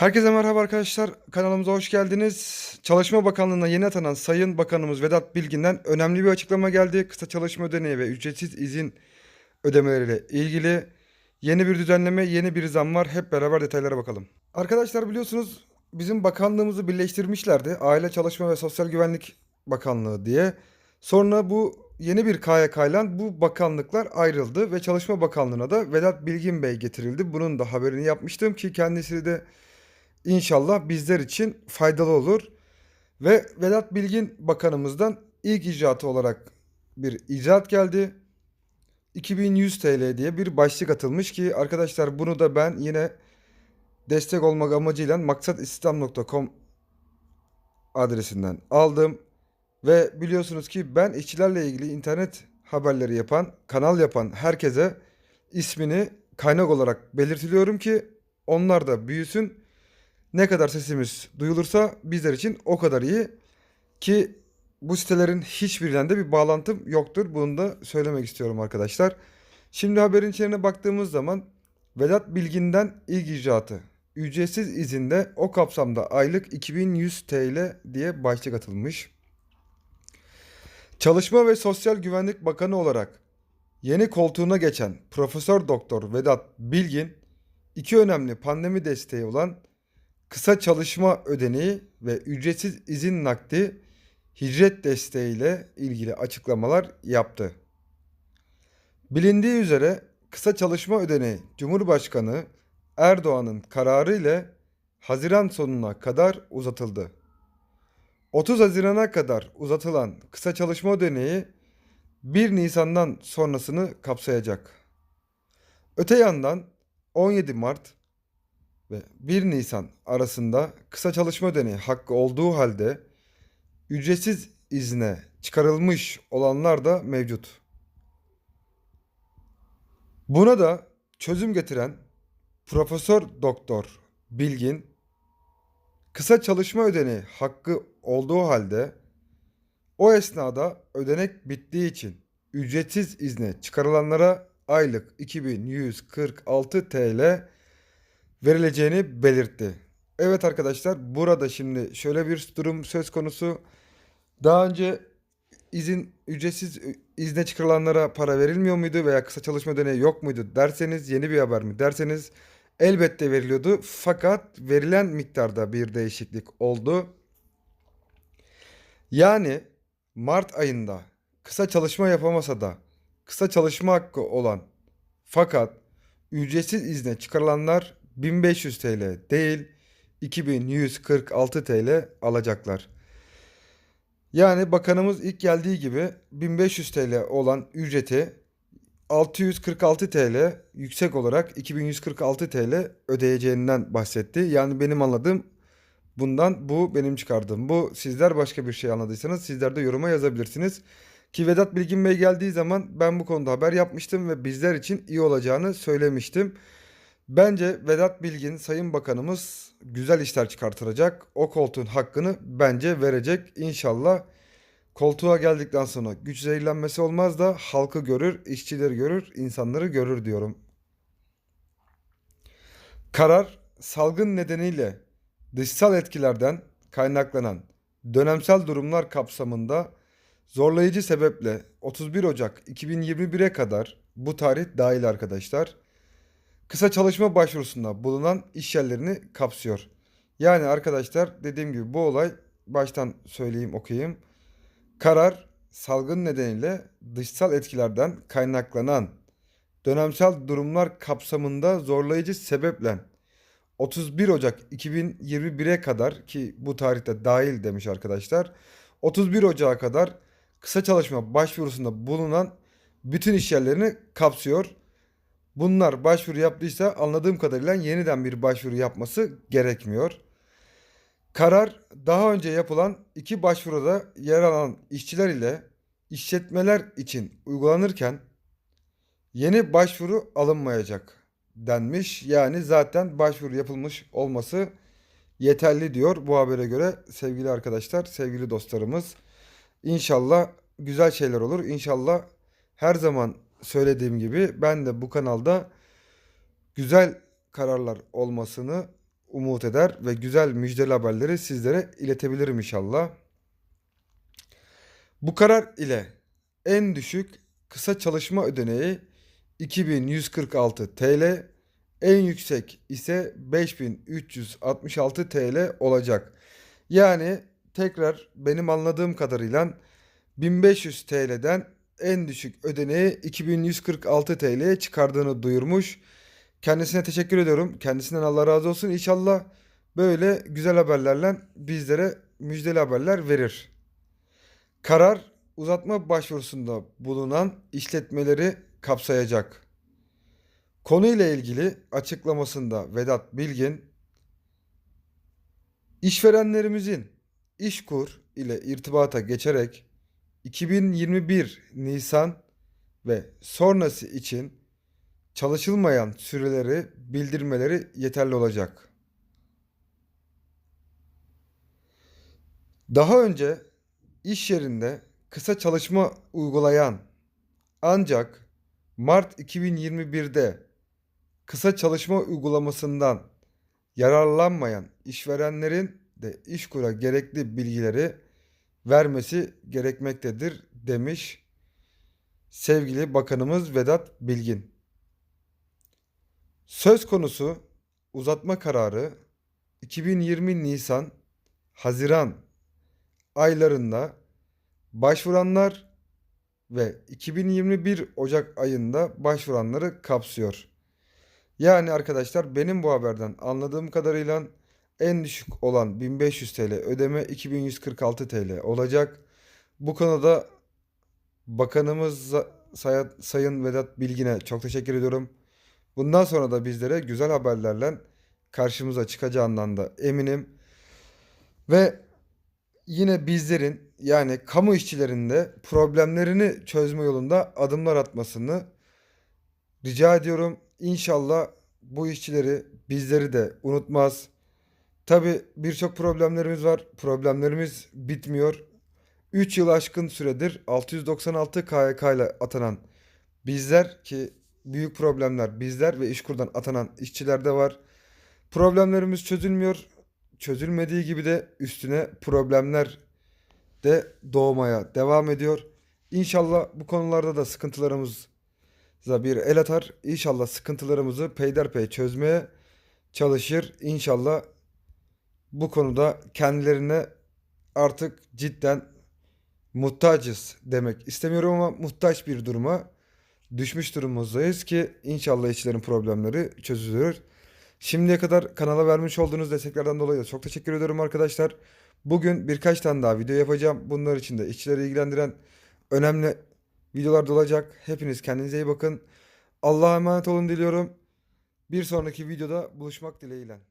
Herkese merhaba arkadaşlar. Kanalımıza hoş geldiniz. Çalışma Bakanlığı'na yeni atanan Sayın Bakanımız Vedat Bilgin'den önemli bir açıklama geldi. Kısa çalışma ödeneği ve ücretsiz izin ödemeleriyle ilgili yeni bir düzenleme, yeni bir zam var. Hep beraber detaylara bakalım. Arkadaşlar biliyorsunuz bizim bakanlığımızı birleştirmişlerdi. Aile Çalışma ve Sosyal Güvenlik Bakanlığı diye. Sonra bu yeni bir KYK ile bu bakanlıklar ayrıldı ve Çalışma Bakanlığı'na da Vedat Bilgin Bey getirildi. Bunun da haberini yapmıştım ki kendisi de İnşallah bizler için faydalı olur. Ve Vedat Bilgin Bakanımızdan ilk icraatı olarak bir icraat geldi. 2100 TL diye bir başlık atılmış ki arkadaşlar bunu da ben yine destek olmak amacıyla maksatistislam.com adresinden aldım. Ve biliyorsunuz ki ben işçilerle ilgili internet haberleri yapan, kanal yapan herkese ismini kaynak olarak belirtiliyorum ki onlar da büyüsün ne kadar sesimiz duyulursa bizler için o kadar iyi. Ki bu sitelerin hiçbirinden de bir bağlantım yoktur. Bunu da söylemek istiyorum arkadaşlar. Şimdi haberin içine baktığımız zaman Vedat Bilgin'den ilk icraatı. Ücretsiz izinde o kapsamda aylık 2100 TL diye başlık atılmış. Çalışma ve Sosyal Güvenlik Bakanı olarak yeni koltuğuna geçen Profesör Doktor Vedat Bilgin iki önemli pandemi desteği olan kısa çalışma ödeneği ve ücretsiz izin nakdi hicret desteğiyle ilgili açıklamalar yaptı. Bilindiği üzere kısa çalışma ödeneği Cumhurbaşkanı Erdoğan'ın kararı ile Haziran sonuna kadar uzatıldı. 30 Haziran'a kadar uzatılan kısa çalışma ödeneği 1 Nisan'dan sonrasını kapsayacak. Öte yandan 17 Mart ve 1 Nisan arasında kısa çalışma ödeneği hakkı olduğu halde ücretsiz izne çıkarılmış olanlar da mevcut. Buna da çözüm getiren Profesör Doktor Bilgin kısa çalışma ödeneği hakkı olduğu halde o esnada ödenek bittiği için ücretsiz izne çıkarılanlara aylık 2146 TL verileceğini belirtti. Evet arkadaşlar burada şimdi şöyle bir durum söz konusu. Daha önce izin ücretsiz izne çıkarılanlara para verilmiyor muydu veya kısa çalışma ödeneği yok muydu derseniz yeni bir haber mi derseniz elbette veriliyordu. Fakat verilen miktarda bir değişiklik oldu. Yani Mart ayında kısa çalışma yapamasa da kısa çalışma hakkı olan fakat ücretsiz izne çıkarılanlar 1500 TL değil 2146 TL alacaklar. Yani bakanımız ilk geldiği gibi 1500 TL olan ücreti 646 TL yüksek olarak 2146 TL ödeyeceğinden bahsetti. Yani benim anladığım bundan bu benim çıkardığım. Bu sizler başka bir şey anladıysanız sizler de yoruma yazabilirsiniz. Ki Vedat Bilgin Bey geldiği zaman ben bu konuda haber yapmıştım ve bizler için iyi olacağını söylemiştim. Bence Vedat Bilgin Sayın Bakanımız güzel işler çıkartacak. O koltuğun hakkını bence verecek. İnşallah koltuğa geldikten sonra güç zehirlenmesi olmaz da halkı görür, işçileri görür, insanları görür diyorum. Karar salgın nedeniyle dışsal etkilerden kaynaklanan dönemsel durumlar kapsamında zorlayıcı sebeple 31 Ocak 2021'e kadar bu tarih dahil arkadaşlar kısa çalışma başvurusunda bulunan iş yerlerini kapsıyor. Yani arkadaşlar dediğim gibi bu olay baştan söyleyeyim okuyayım. Karar salgın nedeniyle dışsal etkilerden kaynaklanan dönemsel durumlar kapsamında zorlayıcı sebeple 31 Ocak 2021'e kadar ki bu tarihte dahil demiş arkadaşlar. 31 Ocak'a kadar kısa çalışma başvurusunda bulunan bütün iş yerlerini kapsıyor. Bunlar başvuru yaptıysa anladığım kadarıyla yeniden bir başvuru yapması gerekmiyor. Karar daha önce yapılan iki başvuruda yer alan işçiler ile işletmeler için uygulanırken yeni başvuru alınmayacak denmiş. Yani zaten başvuru yapılmış olması yeterli diyor bu habere göre sevgili arkadaşlar, sevgili dostlarımız. İnşallah güzel şeyler olur. İnşallah her zaman söylediğim gibi ben de bu kanalda güzel kararlar olmasını umut eder ve güzel müjdeli haberleri sizlere iletebilirim inşallah. Bu karar ile en düşük kısa çalışma ödeneği 2146 TL, en yüksek ise 5366 TL olacak. Yani tekrar benim anladığım kadarıyla 1500 TL'den en düşük ödeneği 2146 TL'ye çıkardığını duyurmuş. Kendisine teşekkür ediyorum. Kendisinden Allah razı olsun. İnşallah böyle güzel haberlerle bizlere müjdeli haberler verir. Karar uzatma başvurusunda bulunan işletmeleri kapsayacak. Konuyla ilgili açıklamasında Vedat Bilgin, işverenlerimizin İşkur ile irtibata geçerek 2021 Nisan ve sonrası için çalışılmayan süreleri bildirmeleri yeterli olacak. Daha önce iş yerinde kısa çalışma uygulayan ancak Mart 2021'de kısa çalışma uygulamasından yararlanmayan işverenlerin de İşkur'a gerekli bilgileri vermesi gerekmektedir demiş sevgili Bakanımız Vedat Bilgin. Söz konusu uzatma kararı 2020 Nisan Haziran aylarında başvuranlar ve 2021 Ocak ayında başvuranları kapsıyor. Yani arkadaşlar benim bu haberden anladığım kadarıyla en düşük olan 1500 TL ödeme 2146 TL olacak. Bu konuda Bakanımız Say- Sayın Vedat Bilgin'e çok teşekkür ediyorum. Bundan sonra da bizlere güzel haberlerle karşımıza çıkacağından da eminim. Ve yine bizlerin yani kamu işçilerinde problemlerini çözme yolunda adımlar atmasını rica ediyorum. İnşallah bu işçileri bizleri de unutmaz. Tabi birçok problemlerimiz var. Problemlerimiz bitmiyor. 3 yıl aşkın süredir 696 KYK ile atanan bizler ki büyük problemler bizler ve İşkur'dan atanan işçilerde var. Problemlerimiz çözülmüyor. Çözülmediği gibi de üstüne problemler de doğmaya devam ediyor. İnşallah bu konularda da sıkıntılarımıza bir el atar. İnşallah sıkıntılarımızı peyderpey çözmeye çalışır. İnşallah bu konuda kendilerine artık cidden muhtacız demek istemiyorum ama muhtaç bir duruma düşmüş durumuzdayız ki inşallah işçilerin problemleri çözülür. Şimdiye kadar kanala vermiş olduğunuz desteklerden dolayı da çok teşekkür ediyorum arkadaşlar. Bugün birkaç tane daha video yapacağım. Bunlar için de işçileri ilgilendiren önemli videolar da olacak. Hepiniz kendinize iyi bakın. Allah'a emanet olun diliyorum. Bir sonraki videoda buluşmak dileğiyle.